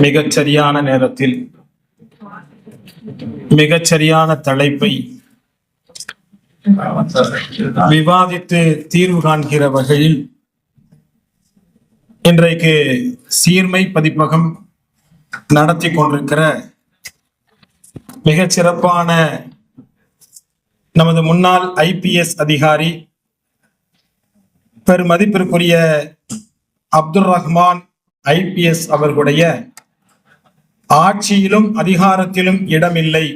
மிகச் சரியான நேரத்தில் மிகச் சரியான தலைப்பை விவாதித்து தீர்வு காண்கிற வகையில் இன்றைக்கு சீர்மை பதிப்பகம் நடத்தி கொண்டிருக்கிற மிகச் சிறப்பான நமது முன்னாள் ஐபிஎஸ் அதிகாரி பெருமதிப்பிற்குரிய அப்துல் ரஹ்மான் ஐபிஎஸ் அவர்களுடைய ஆட்சியிலும் அதிகாரத்திலும் இடமில்லை.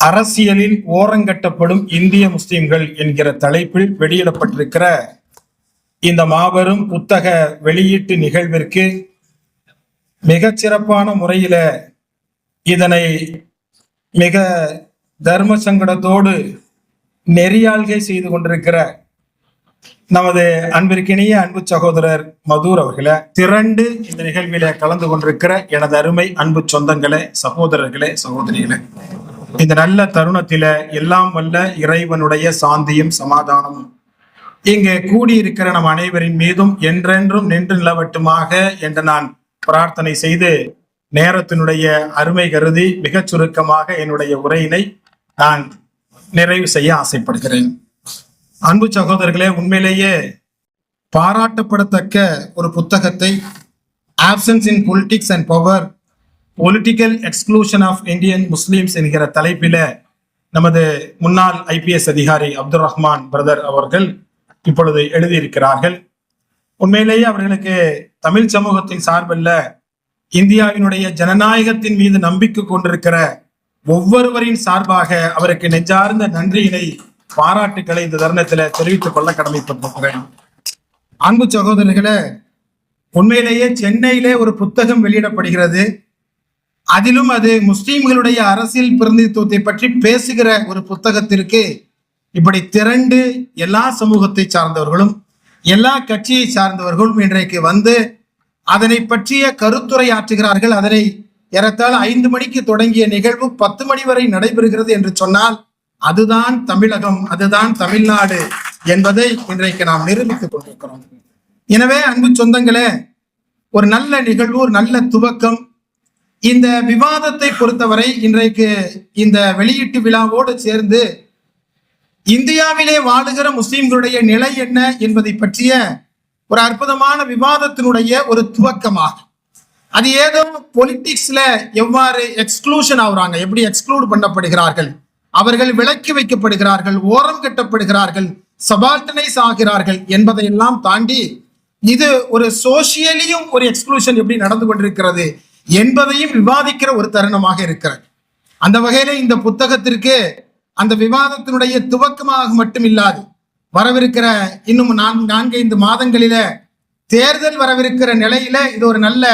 அரசியலில் ஓரங்கட்டப்படும் இந்திய முஸ்லிம்கள் என்கிற தலைப்பில் வெளியிடப்பட்டிருக்கிற இந்த மாபெரும் புத்தக வெளியீட்டு நிகழ்விற்கு மிகச்சிறப்பான முறையில இதனை மிக தர்ம சங்கடத்தோடு நெறியாள்கை செய்து கொண்டிருக்கிற நமது அன்பிற்கினிய அன்பு சகோதரர் மதுர் அவர்களே திரண்டு இந்த நிகழ்வில கலந்து கொண்டிருக்கிற எனது அருமை அன்பு சொந்தங்களே சகோதரர்களே சகோதரிகளே. இந்த நல்ல தருணத்தில எல்லாம் வல்ல இறைவனுடைய சாந்தியும் சமாதானமும். இங்கே கூடியிருக்கிற நம் அனைவரின் மீதும் என்றென்றும் நின்று நிலவட்டுமாக என்று நான் பிரார்த்தனை செய்து நேரத்தினுடைய அருமை கருதி மிகச் சுருக்கமாக என்னுடைய உரையினை நான் நிறைவு செய்ய ஆசைப்படுகிறேன். அன்பு சகோதரர்களே உண்மையிலேயே பாராட்டப்படத்தக்க ஒரு புத்தகத்தை absence in politics and power political exclusion of Indian Muslims என்கிற தலைப்பில நமது முன்னாள் ஐபிஎஸ் அதிகாரி அப்துல் ரஹ்மான் பிரதர் அவர்கள் இப்பொழுது எழுதியிருக்கிறார்கள். உண்மையிலேயே அவர்களுக்கு தமிழ் சமூகத்தின் சார்பில் இந்தியாவினுடைய ஜனநாயகத்தின் மீது நம்பிக்கை கொண்டிருக்கிற ஒவ்வொருவரின் சார்பாக அவருக்கு நெஞ்சார்ந்த நன்றியினை பாராட்டுக்களை இந்த தருணத்துல தெரிவித்துக் கொள்ள கடமைப்பட்டிருக்கிறேன். அன்பு சகோதரர்களே உண்மையிலேயே சென்னையிலே ஒரு புத்தகம் வெளியிடப்படுகிறது. அதிலும் அது முஸ்லீம்களுடைய அரசியல் பிரதிநிதித்துவத்தை பற்றி பேசுகிற ஒரு புத்தகத்திற்கு இப்படி திரண்டு எல்லா சமூகத்தை சார்ந்தவர்களும் எல்லா கட்சியை சார்ந்தவர்களும் இன்றைக்கு வந்து அதனை பற்றிய கருத்துரை ஆற்றுகிறார்கள் அதனை ஏறத்தாழ ஐந்து மணிக்கு தொடங்கிய நிகழ்வு பத்து மணி வரை நடைபெறுகிறது என்று சொன்னால் அதுதான் தமிழகம் அதுதான் தமிழ்நாடு என்பதை இன்றைக்கு நாம் நிரூபித்துக் கொண்டிருக்கிறோம். எனவே அன்பு சொந்தங்களே ஒரு நல்ல நிகழ்வு ஒரு நல்ல துவக்கம். இந்த விவாதத்தை பொறுத்தவரை இன்றைக்கு இந்த வெளியீட்டு விழாவோடு சேர்ந்து இந்தியாவிலே வாழுகிற முஸ்லிம்களுடைய நிலை என்ன என்பதை பற்றிய ஒரு அற்புதமான விவாதத்தினுடைய ஒரு துவக்கமாக. அது ஏதோ பொலிட்டிக்ஸ்ல எவ்வாறு எக்ஸ்க்ளூஷன் ஆகுறாங்க எப்படி எக்ஸ்க்ளூட் பண்ணப்படுகிறார்கள்? அவர்கள் விலக்கி வைக்கப்படுகிறார்கள் ஓரம் கட்டப்படுகிறார்கள் சபால்டனைஸ் ஆகிறார்கள் என்பதையெல்லாம் தாண்டி இது ஒரு சோசியலியும் ஒரு எக்ஸ்க்ளூஷன் எப்படி நடந்து கொண்டிருக்கிறது என்பதையும் விவாதிக்கிற ஒரு தருணமாக இருக்கிறது. அந்த வகையில இந்த புத்தகத்திற்கு அந்த விவாதத்தினுடைய துவக்கமாக மட்டும் இல்லாது வரவிருக்கிற இன்னும் நான்கு நான்கைந்து மாதங்களில தேர்தல் வரவிருக்கிற நிலையில இது ஒரு நல்ல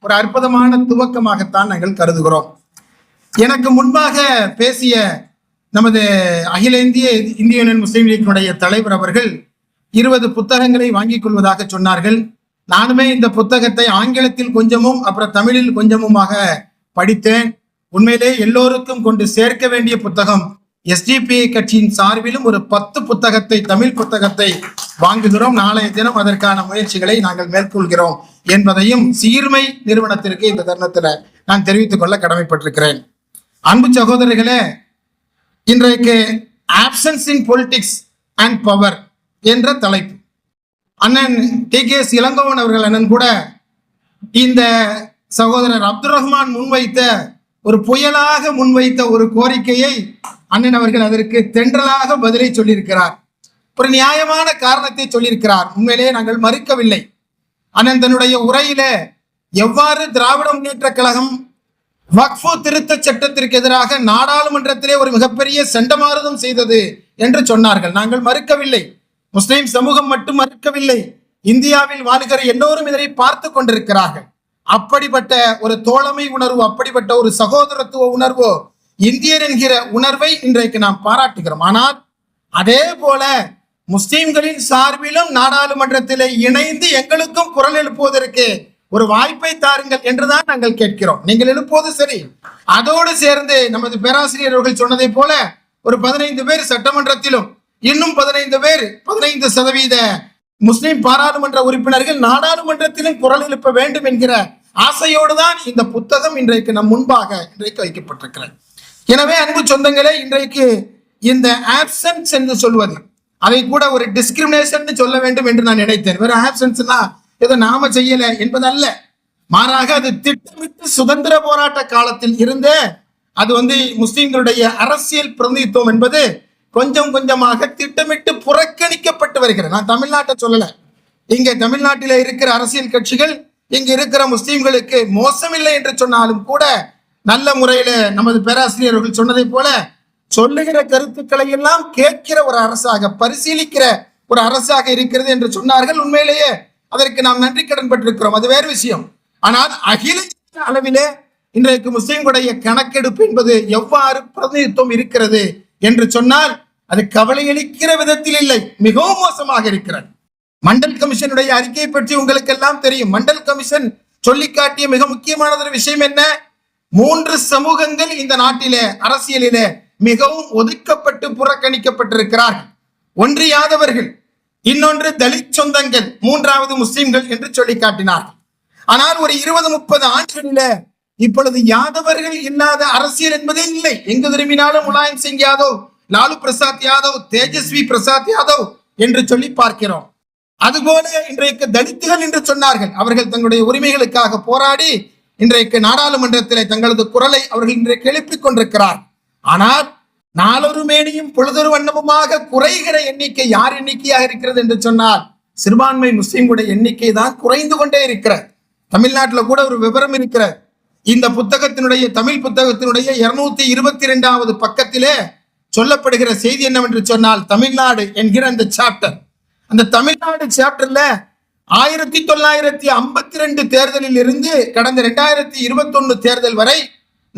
ஒரு அற்புதமான துவக்கமாகத்தான் நாங்கள் கருதுகிறோம். எனக்கு முன்பாக பேசிய நமது அகில இந்திய இந்திய யூனியன் முஸ்லீம் லீக்கினுடைய தலைவர் அவர்கள் இருபது புத்தகங்களை வாங்கிக் கொள்வதாக சொன்னார்கள். நானுமே இந்த புத்தகத்தை ஆங்கிலத்தில் கொஞ்சமும் அப்புறம் தமிழில் கொஞ்சமுமாக படித்தேன். உண்மையிலே எல்லோருக்கும் கொண்டு சேர்க்க வேண்டிய புத்தகம் எஸ்டிபிஐ கட்சியின் சார்பிலும் ஒரு பத்து புத்தகத்தை தமிழ் புத்தகத்தை வாங்குகிறோம். நாளைய தினம் அதற்கான முயற்சிகளை நாங்கள் மேற்கொள்கிறோம் என்பதையும் சீர்மை நிறுவனத்திற்கு இந்த தருணத்தில் நான் தெரிவித்துக் கொள்ள கடமைப்பட்டிருக்கிறேன். அன்பு சகோதரர்களே இன்றைக்கு absence in politics and power என்ற தலைப்பு. அண்ணன் டி கே. எஸ். இளங்கோவன் அவர்கள் அண்ணன் கூட இந்த சகோதரர் அப்துல் ரஹ்மான் முன்வைத்த ஒரு புயலாக முன்வைத்த ஒரு கோரிக்கையை அண்ணன் அவர்கள் அதற்கு தென்றலாக பதிலை சொல்லியிருக்கிறார். ஒரு நியாயமான காரணத்தை சொல்லியிருக்கிறார். உண்மையிலேயே நாங்கள் மறுக்கவில்லை. அண்ணன் தன்னுடைய உரையில எவ்வாறு திராவிட முன்னேற்ற கழகம் வக்ஃபு திருத்த சட்டத்திற்கு எதிராக நாடாளுமன்றத்திலே ஒரு மிகப்பெரிய செண்டமாரதம் செய்தது என்று சொன்னார்கள். நாங்கள் மறுக்கவில்லை. முஸ்லிம் சமூகம் மட்டும் மறுக்கவில்லை. இந்தியாவில் வாழுகிற எல்லோரும் இதனை பார்த்து கொண்டிருக்கிறார்கள். அப்படிப்பட்ட ஒரு தோழமை உணர்வு அப்படிப்பட்ட ஒரு சகோதரத்துவ உணர்வோ இந்தியர் என்கிற உணர்வை இன்றைக்கு நாம் பாராட்டுகிறோம். ஆனால் அதே போல முஸ்லிம்களின் சார்பிலும் நாடாளுமன்றத்திலே இணைந்து எங்களுக்கும் குரல் எழுப்புவதற்கு ஒரு வாய்ப்பை தாருங்கள் என்றுதான் நாங்கள் கேட்கிறோம். நீங்கள் எழுப்போது சரி. அதோடு சேர்ந்து நமது பேராசிரியர் அவர்கள் சொன்னதை போல ஒரு பதினைந்து பேர் சட்டமன்றத்திலும் இன்னும் பதினைந்து பேர் பதினைந்து சதவீத முஸ்லிம் பாராளுமன்ற உறுப்பினர்கள் நாடாளுமன்றத்திலும் குரல் எழுப்ப வேண்டும் என்கிற ஆசையோடு தான் இந்த புத்தகம் இன்றைக்கு நம் முன்பாக இன்றைக்கு வைக்கப்பட்டிருக்கிறது. எனவே அன்பு சொந்தங்களே இன்றைக்கு இந்த ஆப்சன்ஸ் என்று சொல்வது அதை கூட ஒரு டிஸ்கிரிமினேஷன் சொல்ல வேண்டும் என்று நான் நினைத்தேன். வெறும் ஆப்சன்ஸ்னா ஏதோ நாம செய்யல என்பதல்ல. மாறாக அது திட்டமிட்டு சுதந்திர போராட்ட காலத்தில் இருந்தே அது வந்து முஸ்லிம்களுடைய அரசியல் பிரதிநிதித்துவம் என்பது கொஞ்சம் கொஞ்சமாக திட்டமிட்டு புறக்கணிக்கப்பட்டு வருகிறது. நான் தமிழ்நாட்டை சொல்லல. இங்க தமிழ்நாட்டில இருக்கிற அரசியல் கட்சிகள் இங்க இருக்கிற முஸ்லிம்களுக்கு மோசமில்லை என்று சொன்னாலும் கூட நல்ல முறையில நமது பேராசிரியர்கள் சொன்னதை போல சொல்லுகிற கருத்துக்களை எல்லாம் கேட்கிற ஒரு அரசாக பரிசீலிக்கிற ஒரு அரசாக இருக்கிறது என்று சொன்னார்கள். உண்மையிலேயே அதற்கு நாம் நன்றி கடன் பட்டிருக்கிறோம் அது வேறு விஷயம். ஆனால் அகில அளவிலே இன்றைக்கு முஸ்லிம்களுடைய கணக்கெடுப்பு என்பது எவ்வாறு பிரதிநிதித்துவம் இருக்கிறது என்று சொன்னால் அது கவலையளிக்கிற விதத்தில் இல்லை மிகவும் மோசமாக இருக்கிறது. மண்டல் கமிஷனுடைய அறிக்கையை பற்றி உங்களுக்கு எல்லாம் தெரியும். மண்டல் கமிஷன் சொல்லி காட்டிய மிக முக்கியமான ஒரு விஷயம் என்ன? மூன்று சமூகங்கள் இந்த நாட்டிலே அரசியலிலே மிகவும் ஒதுக்கப்பட்டு புறக்கணிக்கப்பட்டிருக்கிறார்கள். ஒன்று யாதவர்கள் இன்னொன்று தலித் சொந்தங்கள் மூன்றாவது முஸ்லிம்கள் என்று சொல்லி காட்டினார்கள். ஆனால் ஒரு இருபது முப்பது ஆண்டுகளில இப்பொழுது யாதவர்கள் இல்லாத அரசியல் என்பதே இல்லை. எங்கு திரும்பினாலும் முலாயம் சிங் யாதவ் லாலு பிரசாத் யாதவ் தேஜஸ்வி பிரசாத் யாதவ் என்று சொல்லி பார்க்கிறோம். அதுபோல இன்றைக்கு தலித்துகள் என்று சொன்னார்கள். அவர்கள் தங்களுடைய உரிமைகளுக்காக போராடி இன்றைக்கு நாடாளுமன்றத்தில் தங்களது குரலை அவர்கள் இன்றைக்கு எழுப்பிக் கொண்டிருக்கிறார் ஆனால் நாலொரு மேனியும் பொழுதொரு வண்ணமுமாக குறைகிற எண்ணிக்கை யார் எண்ணிக்கையாக இருக்கிறது என்று சொன்னால் சிறுபான்மை முஸ்லிம்களுடைய எண்ணிக்கை தான் குறைந்து கொண்டே இருக்கிறது. தமிழ்நாட்டில் கூட ஒரு விவரம் இருக்கிறது. இந்த புத்தகத்தினுடைய தமிழ் புத்தகத்தினுடைய இருநூத்தி இருபத்தி ரெண்டாவது பக்கத்திலே சொல்லப்படுகிற செய்தி என்னவென்று சொன்னால் தமிழ்நாடு என்கிற அந்த சாப்டர் அந்த தமிழ்நாடு சாப்டர்ல ஆயிரத்தி தொள்ளாயிரத்தி ஐம்பத்தி ரெண்டு தேர்தலில் இருந்து கடந்த ரெண்டாயிரத்தி இருபத்தி தேர்தல் வரை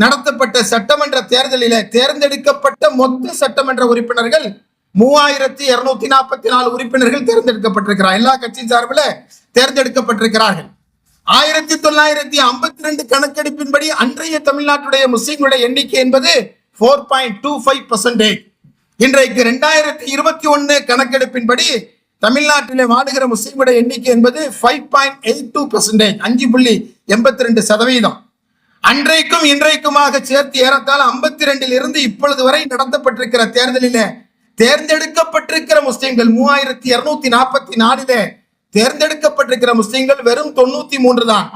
நடத்தப்பட்ட சட்டமன்ற தேர்தலில தேர்ந்தெடுக்கப்பட்ட மொத்த சட்டமன்ற உறுப்பினர்கள் மூவாயிரத்தி இருநூத்தி நாற்பத்தி நாலு உறுப்பினர்கள் தேர்ந்தெடுக்கப்பட்டிருக்கிறார். எல்லா கட்சியின் சார்பில் தேர்ந்தெடுக்கப்பட்டிருக்கிறார்கள். ஆயிரத்தி தொள்ளாயிரத்தி ஐம்பத்தி ரெண்டு கணக்கெடுப்பின்படி அன்றைய தமிழ்நாட்டுடைய முஸ்லீம்களுடைய எண்ணிக்கை என்பது four point two five percentage இன்றைக்கு ரெண்டாயிரத்தி இருபத்தி ஒன்னு கணக்கெடுப்பின்படி தமிழ்நாட்டிலே வாடுகிற முஸ்லீம்களுடைய எண்ணிக்கை என்பது five point eight two percentage அஞ்சு புள்ளி எண்பத்தி ரெண்டு சதவீதம். அன்றைக்கும் இன்றைக்குமாக சேர்த்து ஏறத்தால் ஐம்பத்தி ரெண்டில் இருந்து இப்பொழுது வரை நடத்தப்பட்டிருக்கிற தேர்தலிலே தேர்ந்தெடுக்கப்பட்டிருக்கிற முஸ்லிம்கள் மூவாயிரத்தி இருநூத்தி நாற்பத்தி நாலுல தேர்ந்தெடுக்கப்பட்டிருக்கிற முஸ்லிம்கள் வெறும் தொண்ணூத்தி மூன்று தான்.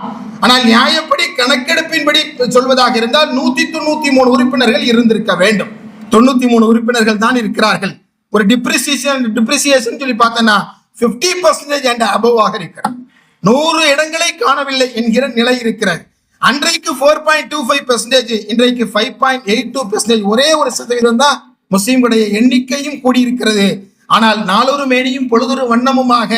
ஆனால் நியாயப்படி கணக்கெடுப்பின்படி சொல்வதாக இருந்தால் நூத்தி தொண்ணூத்தி மூணு உறுப்பினர்கள் இருந்திருக்க வேண்டும். தொண்ணூத்தி மூணு உறுப்பினர்கள் தான் இருக்கிறார்கள். ஒரு டிப்ரிசியேஷன் டிப்ரிசியேஷன் சொல்லி பார்த்தோன்னா பிப்டி பர்சன்டேஜ் அண்ட் அபவாக இருக்கிறார். நூறு இடங்களை காணவில்லை என்கிற நிலை இருக்கிறது. அன்றைக்கு four point two five percentage இன்றைக்கு five point eight two percentage ஒரே ஒரு சதவீதம் தான் முஸ்லீம்களுடைய எண்ணிக்கையும் கூடியிருக்கிறது. ஆனால் நாளொரு மேனியும் பொழுதொரு வண்ணமுமாக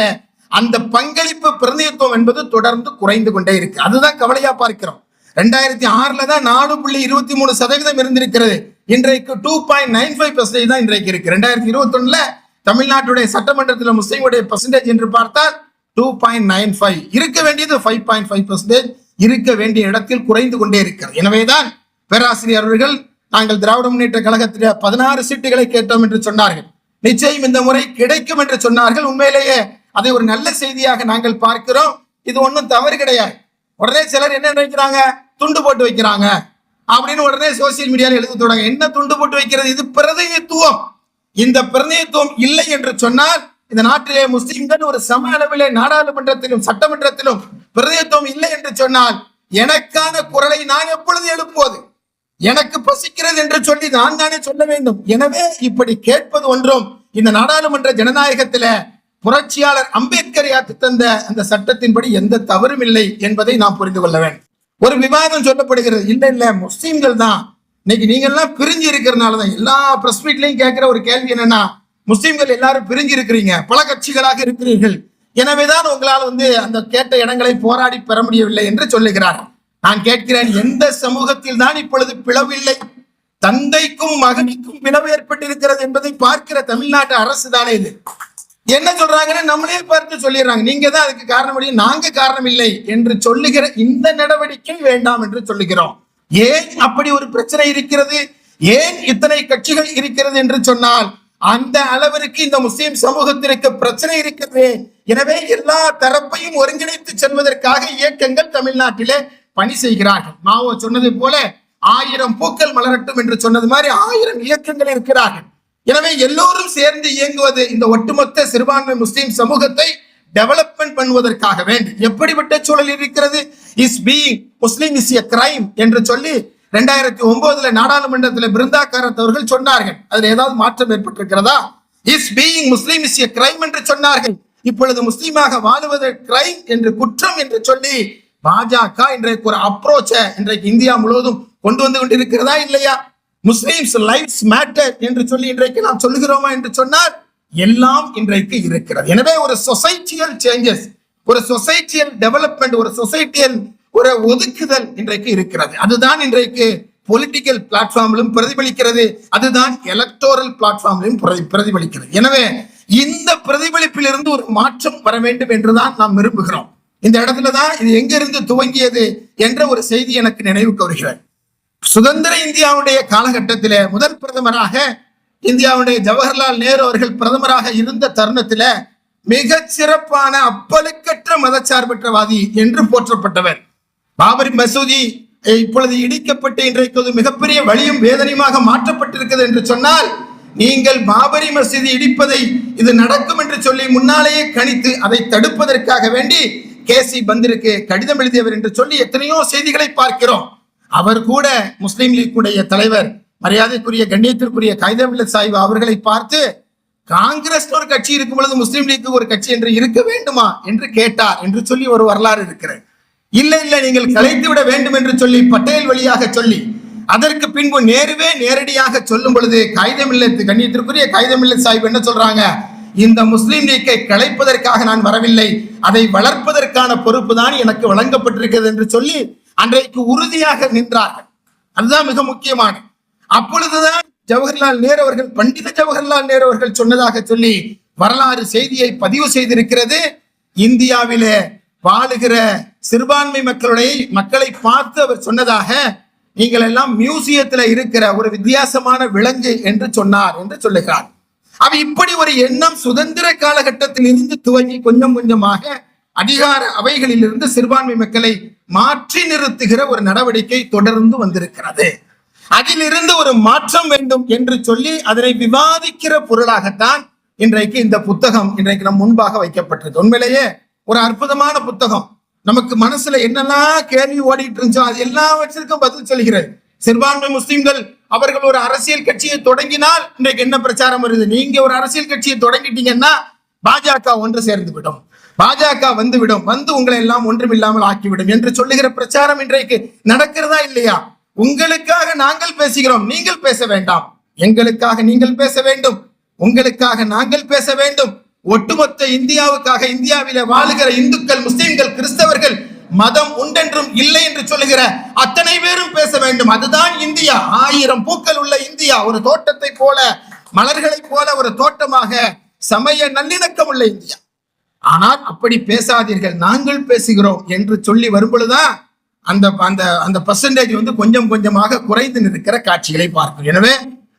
அந்த பங்களிப்பு பிரதிநிதித்துவம் என்பது தொடர்ந்து குறைந்து கொண்டே இருக்கு. அதுதான் கவலையா பார்க்கிறோம். ரெண்டாயிரத்தி ஆறுல தான் நாலு புள்ளி இருபத்தி மூணு சதவீதம் இருந்திருக்கிறது. இன்றைக்கு two point nine five percentage தான் இன்றைக்கு இருக்கு. ரெண்டாயிரத்தி இருபத்தி ஒண்ணுல தமிழ்நாட்டுடைய சட்டமன்றத்தில் முஸ்லீம்களுடைய பர்சன்டேஜ் என்று பார்த்தால் டூ பாயிண்ட் நைன் ஃபைவ் இருக்க வேண்டியது ஃபைவ் பாயிண்ட் ஃபைவ் பர்சன்டேஜ் இருக்க வேண்டிய இடத்தில் குறைந்து கொண்டே இருக்கிறது. எனவேதான் பேராசிரியர் அவர்கள் நாங்கள் திராவிட முன்னேற்ற கழகத்தில் பதினாறு சீட்டுகளை கேட்டோம் என்று சொன்னார்கள். நிச்சயம் இந்த முறை கிடைக்கும் என்று சொன்னார்கள். உண்மையிலேயே அதை ஒரு நல்ல செய்தியாக நாங்கள் பார்க்கிறோம். இது ஒன்றும் தவறு கிடையாது. உடனே சிலர் என்ன நினைக்கிறாங்க? துண்டு போட்டு வைக்கிறாங்க. அப்படின்னு உடனே சோசியல் மீடியாவில் எழுத தொடங்க என்ன துண்டு போட்டு வைக்கிறது? இது பிரதிநிதித்துவம். இந்த பிரதிநிதித்துவம் இல்லை என்று சொன்னால் இந்த நாட்டிலே முஸ்லிம்கள் ஒரு சம அளவிலே நாடாளுமன்றத்திலும் சட்டமன்றத்திலும் பிரதிநிதித்துவம் இல்லை என்று சொன்னால் எனக்கான குரலை நான் எப்பொழுது எழுப்புவது? எனக்கு பசிக்கிறது என்று சொல்லி நான் தானே சொல்ல வேண்டும். எனவே இப்படி கேட்பது ஒன்றும் இந்த நாடாளுமன்ற ஜனநாயகத்தில புரட்சியாளர் அம்பேத்கர் யாத்து தந்த அந்த சட்டத்தின்படி எந்த தவறும் இல்லை என்பதை நாம் புரிந்து கொள்ள வேண்டும். ஒரு விவாதம் சொல்லப்படுகிறது. இல்ல இல்ல முஸ்லீம்கள் தான். இன்னைக்கு நீங்க எல்லாம் பிரிஞ்சு இருக்கிறதுனால தான் எல்லா பிரஸ் மீட்லயும் கேட்கிற ஒரு கேள்வி என்னன்னா முஸ்லீம்கள் எல்லாரும் பிரிஞ்சு இருக்கிறீங்க பல கட்சிகளாக இருக்கிறீர்கள். எனவேதான் உங்களால் வந்து அந்த கேட்ட இடங்களை போராடி பெற முடியவில்லை என்று சொல்லுகிறார். நான் கேட்கிறேன் எந்த சமூகத்தில் தான் இப்பொழுது பிளவில்லை? தந்தைக்கும் மகனுக்கும் பிளவு ஏற்பட்டிருக்கிறது என்பதை பார்க்கிற தமிழ்நாட்டு அரசு தானே இது. என்ன சொல்றாங்கன்னு நம்மளே பார்த்து சொல்லிடுறாங்க. நீங்க தான் அதுக்கு காரணம் முடியும் நாங்க காரணம் இல்லை என்று சொல்லுகிற இந்த நடவடிக்கை வேண்டாம் என்று சொல்லுகிறோம். ஏன் அப்படி ஒரு பிரச்சனை இருக்கிறது? ஏன் இத்தனை கட்சிகள் இருக்கிறது என்று சொன்னால் அந்த அளவிற்கு இந்த முஸ்லிம் சமூகத்திற்கு பிரச்சனை இருக்கிறது. எனவே எல்லா தரப்பையும் ஒருங்கிணைத்து செல்வதற்காக இயக்கங்கள் தமிழ்நாட்டிலே பணி செய்கிறார்கள். மாவோ சொன்னது போல ஆயிரம் பூக்கள் மலரட்டும் என்று சொன்னது மாதிரி ஆயிரம் இயக்கங்கள் இருக்கிறார்கள். எனவே எல்லோரும் சேர்ந்து இயங்குவது இந்த ஒட்டுமொத்த சிறுபான்மை முஸ்லிம் சமூகத்தை டெவலப்மெண்ட் பண்ணுவதற்காக வேண்டி எப்படிப்பட்ட சூழல் இருக்கிறது? Is being Muslim is a crime என்று சொல்லி ரெண்டாயிரத்தி ஒன்பதுல நாடாளுமன்றத்தில் பிருந்தா காரத் அவர்கள் சொன்னார்கள். அதுல ஏதாவது மாற்றம் ஏற்பட்டிருக்கிறதா? Is being Muslim is a crime என்று சொன்னார்கள். இப்பொழுது முஸ்லீமாக வாழுவது கிரைம் என்று குற்றம் என்று சொல்லி பாஜக இன்றைக்கு ஒரு அப்ரோச்ச இன்றைக்கு இந்தியா முழுவதும் கொண்டு வந்து கொண்டிருக்கிறதா இல்லையா? முஸ்லிம்ஸ் லைஃப்ஸ் மேட்டர் என்று சொல்லி இன்றைக்கு நாம் சொல்லுகிறோமா என்று சொன்னால் எல்லாம் இன்றைக்கு இருக்கிறது. எனவே ஒரு சொசைட்டியல் சேஞ்சஸ் ஒரு சொசைட்டியல் டெவலப்மெண்ட் ஒரு சொசைட்டியல் ஒரு ஒதுக்குதல் இன்றைக்கு இருக்கிறது. அதுதான் இன்றைக்கு பொலிட்டிக்கல் பிளாட்ஃபார்ம்லும் பிரதிபலிக்கிறது. அதுதான் எலக்டோரல் பிளாட்ஃபார்ம்லையும் பிரதிபலிக்கிறது. எனவே இந்த பிரதிபலிப்பிலிருந்து ஒரு மாற்றம் வர வேண்டும் என்றுதான் நாம் விரும்புகிறோம். இந்த இடத்துல தான் இது எங்கிருந்து துவங்கியது என்ற ஒரு செய்தி எனக்கு நினைவுக்கு வருகிறது சுதந்திர இந்தியாவுடைய காலகட்டத்தில் முதல் பிரதமராக இந்தியாவுடைய ஜவஹர்லால் நேரு அவர்கள் பிரதமராக இருந்த தருணத்தில மிக சிறப்பான அப்பழுக்கற்ற மதச்சார்பற்றவாதி என்று போற்றப்பட்டவர். பாபரி மசூதி இப்பொழுது இடிக்கப்பட்டு இன்றைக்கு அது மிகப்பெரிய வழியும் வேதனையுமாக மாற்றப்பட்டிருக்கிறது என்று சொன்னால் நீங்கள் பாபரி மசூதி இடிப்பதை இது நடக்கும் என்று சொல்லி முன்னாலேயே கணித்து அதை தடுப்பதற்காக வேண்டி கேசி பந்திருக்கு கடிதம் எழுதியவர் என்று சொல்லி எத்தனையோ செய்திகளை பார்க்கிறோம். அவர் கூட முஸ்லீம் லீக் உடைய தலைவர் மரியாதைக்குரிய கண்ணியத்திற்குரிய கைதமில்ல சாஹிப் அவர்களை பார்த்து காங்கிரஸ் ஒரு கட்சி இருக்கும் பொழுது முஸ்லீம் லீக் ஒரு கட்சி என்று இருக்க வேண்டுமா? என்று கேட்டார் என்று சொல்லி ஒரு வரலாறு இருக்கிறது. இல்லை இல்லை நீங்கள் கலைத்து விட வேண்டும் என்று சொல்லி பட்டேல் வழியாக சொல்லி அதற்கு பின்பு நேருவே நேரடியாக சொல்லும் பொழுது காகிதமில்லை கண்ணியத்திற்குரிய காகிதமில்லை சாஹிப் என்ன சொல்றாங்க? இந்த முஸ்லீம் லீக்கை கலைப்பதற்காக நான் வரவில்லை அதை வளர்ப்பதற்கான பொறுப்பு தான் எனக்கு வழங்கப்பட்டிருக்கிறது என்று சொல்லி அன்றைக்கு உறுதியாக நின்றார்கள். அதுதான் மிக முக்கியமான அப்பொழுதுதான் ஜவஹர்லால் நேரு அவர்கள் பண்டித ஜவஹர்லால் நேரு அவர்கள் சொன்னதாக சொல்லி வரலாறு செய்தியை பதிவு செய்திருக்கிறது. இந்தியாவிலே வாழுகிற சிறுபான்மை மக்களுடைய மக்களை பார்த்து அவர் சொன்னதாக நீங்கள் எல்லாம் மியூசியத்துல இருக்கிற ஒரு வித்தியாசமான விலங்கு என்று சொன்னார் என்று சொல்லுகிறார். அவ இப்படி ஒரு எண்ணம் சுதந்திர காலகட்டத்தில் இருந்து துவங்கி கொஞ்சம் கொஞ்சமாக அதிகார அவைகளில் இருந்து சிறுபான்மை மக்களை மாற்றி நிறுத்துகிற ஒரு நடவடிக்கை தொடர்ந்து வந்திருக்கிறது. அதிலிருந்து ஒரு மாற்றம் வேண்டும் என்று சொல்லி அதனை விவாதிக்கிற பொருளாகத்தான் இன்றைக்கு இந்த புத்தகம் இன்றைக்கு நம் முன்பாக வைக்கப்பட்டது உண்மையிலேயே ஒரு அற்புதமான புத்தகம். நமக்கு மனசுல என்னெல்லாம் கேள்வி ஓடிட்டு இருந்துச்சோ அது எல்லாவற்றிற்கும் பதில் சொல்கிறது சிறுபான்மை முஸ்லிம்கள் அவர்கள் ஒரு அரசியல் கட்சியை தொடங்கினால் இன்றைக்கு என்ன பிரச்சாரம் வருது? நீங்க ஒரு அரசியல் கட்சியை தொடங்கிட்டீங்கன்னா பாஜக ஒன்று சேர்ந்து விடும். பாஜக வந்துவிடும் வந்து உங்களை எல்லாம் ஒன்றும் இல்லாமல் ஆக்கிவிடும் என்று சொல்லுகிற பிரச்சாரம் இன்றைக்கு நடக்கிறதா இல்லையா? உங்களுக்காக நாங்கள் பேசுகிறோம். நீங்கள் பேச வேண்டாம். எங்களுக்காக நீங்கள் பேச வேண்டும். உங்களுக்காக நாங்கள் பேச வேண்டும். ஒட்டுமொத்த இந்தியாவுக்காக இந்தியாவில வாழுகிற இந்துக்கள் முஸ்லிம்கள் கிறிஸ்தவர்கள் மதம் உண்டென்றும் இல்லை என்று சொல்லுகிற அத்தனை பேரும் பேச வேண்டும். அதுதான் இந்தியா. ஆயிரம் பூக்கள் உள்ள இந்தியா. ஒரு தோட்டத்தை போல மலர்களைப் போல ஒரு தோட்டமாக சமய நல்லிணக்கம் உள்ள இந்தியா. ஆனால் அப்படி பேசாதீர்கள். நாங்கள் பேசுகிறோம் என்று சொல்லி வரும்பொழுதுதான் அந்த அந்த அந்த பர்சன்டேஜ் வந்து கொஞ்சம் கொஞ்சமாக குறைந்து நிற்கிற காட்சிகளை பார்க்கும் எனவே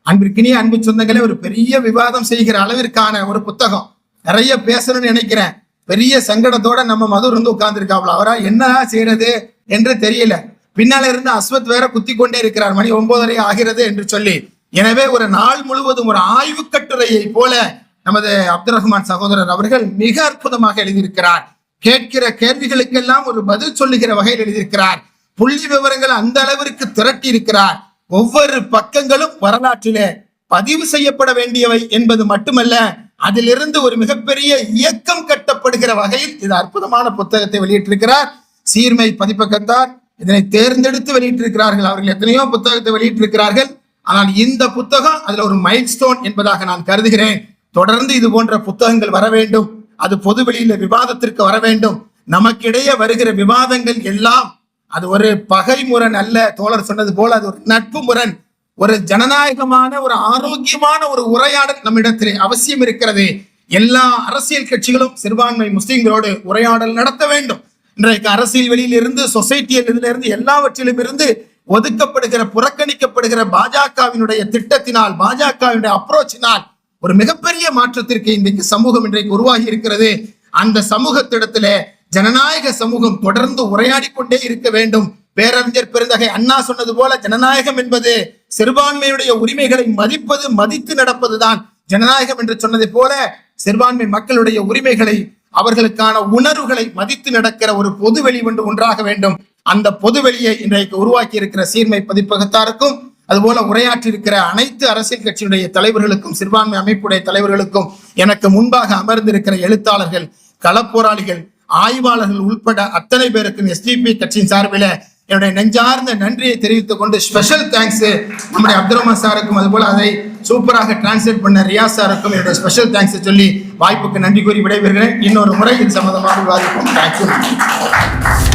அன்பிற்கினிய அன்பு சொந்தங்களே ஒரு பெரிய விவாதம் செய்கிற அளவிற்கான ஒரு புத்தகம். நிறைய பேசணும்னு நினைக்கிறேன். பெரிய சங்கடத்தோட நம்ம மதுர் வந்து உட்கார்ந்துருக்காப்ல அவரா என்ன செய்யறது என்று தெரியல. பின்னால இருந்து அஸ்வத் வேற குத்தி கொண்டே இருக்கிறார். மணி ஒன்பதரை ஆகிறது என்று சொல்லி. எனவே ஒரு நாள் முழுவதும் ஒரு ஆய்வு கட்டுரையை போல நமது அப்துல் ரஹ்மான் சகோதரர் அவர்கள் மிக அற்புதமாக எழுதியிருக்கிறார். கேட்கிற கேள்விகளுக்கெல்லாம் ஒரு பதில் சொல்லுகிற வகையில் எழுதியிருக்கிறார். புள்ளி விவரங்கள் அந்த அளவிற்கு திரட்டி இருக்கிறார் ஒவ்வொரு பக்கங்களும் வரலாற்றிலே பதிவு செய்யப்பட வேண்டியவை என்பது மட்டுமல்ல அதிலிருந்து ஒரு மிகப்பெரிய இயக்கம் கட்டப்படுகிற வகையில் இது அற்புதமான புத்தகத்தை வெளியிட்டிருக்கிறார். சீர்மை பதிப்பகத்தார் இதனை தேர்ந்தெடுத்து வெளியிட்டிருக்கிறார்கள். அவர்கள் எத்தனையோ புத்தகத்தை வெளியிட்டிருக்கிறார்கள். ஆனால் இந்த புத்தகம் அதுல ஒரு மைல் ஸ்டோன் என்பதாக நான் கருதுகிறேன். தொடர்ந்து இது போன்ற புத்தகங்கள் வர வேண்டும். அது பொது வெளியில விவாதத்திற்கு வர வேண்டும். நமக்கிடையே வருகிற விவாதங்கள் எல்லாம் அது ஒரு பகை முரண் அல்ல. தோழர் சொன்னது போல அது ஒரு நட்பு முரண் ஒரு ஜனநாயகமான ஒரு ஆரோக்கியமான ஒரு உரையாடல் நம்மிடத்திலே அவசியம் இருக்கிறது. எல்லா அரசியல் கட்சிகளும் சிறுபான்மை முஸ்லிம்களோடு உரையாடல் நடத்த வேண்டும். இன்றைக்கு அரசியல் வெளியில் இருந்து சொசைட்டியில் இருந்து எல்லாவற்றிலும் இருந்து ஒதுக்கப்படுகிற புறக்கணிக்கப்படுகிற பாஜகவினுடைய திட்டத்தினால் பாஜகவினுடைய அப்ரோச்சினால் ஒரு மிகப்பெரிய மாற்றத்திற்கு இன்றைக்கு சமூகம் இன்றைக்கு உருவாகி இருக்கிறது. அந்த சமூகத்திடத்துல ஜனநாயக சமூகம் தொடர்ந்து உரையாடி கொண்டே இருக்க வேண்டும். பேரறிஞர் பெருந்தகை அண்ணா சொன்னது போல ஜனநாயகம் என்பது சிறுபான்மையுடைய உரிமைகளை மதிப்பது மதித்து நடப்பதுதான் ஜனநாயகம் என்று சொன்னதை போல சிறுபான்மை மக்களுடைய உரிமைகளை அவர்களுக்கான உணர்வுகளை மதித்து நடக்கிற ஒரு பொதுவெளி ஒன்று ஒன்றாக வேண்டும். அந்த பொதுவெளியை இன்றைக்கு உருவாக்கி இருக்கிற சீர்மை பதிப்பகத்தாருக்கும் அதுபோல உரையாற்றி இருக்கிற அனைத்து அரசியல் கட்சியினுடைய தலைவர்களுக்கும் சிறுபான்மை அமைப்புடைய தலைவர்களுக்கும் எனக்கு முன்பாக அமர்ந்திருக்கிற எழுத்தாளர்கள் களப்போராளிகள் ஆய்வாளர்கள் உட்பட அத்தனை பேருக்கும் எஸ்டிபி கட்சியின் சார்பில் என்னுடைய நெஞ்சார்ந்த நன்றியை தெரிவித்துக் கொண்டு ஸ்பெஷல் தேங்க்ஸ் நம்முடைய அப்துல் சாருக்கும் அதுபோல் அதை சூப்பராக டிரான்ஸ்லேட் பண்ண ரியா சாருக்கும் என்னுடைய ஸ்பெஷல் தேங்க்ஸ் சொல்லி வாய்ப்புக்கு நன்றி கூறி விடைபெறுகிறேன். இன்னொரு முறை இது சம்பந்தமாக விவாதிப்போம். தேங்க்யூ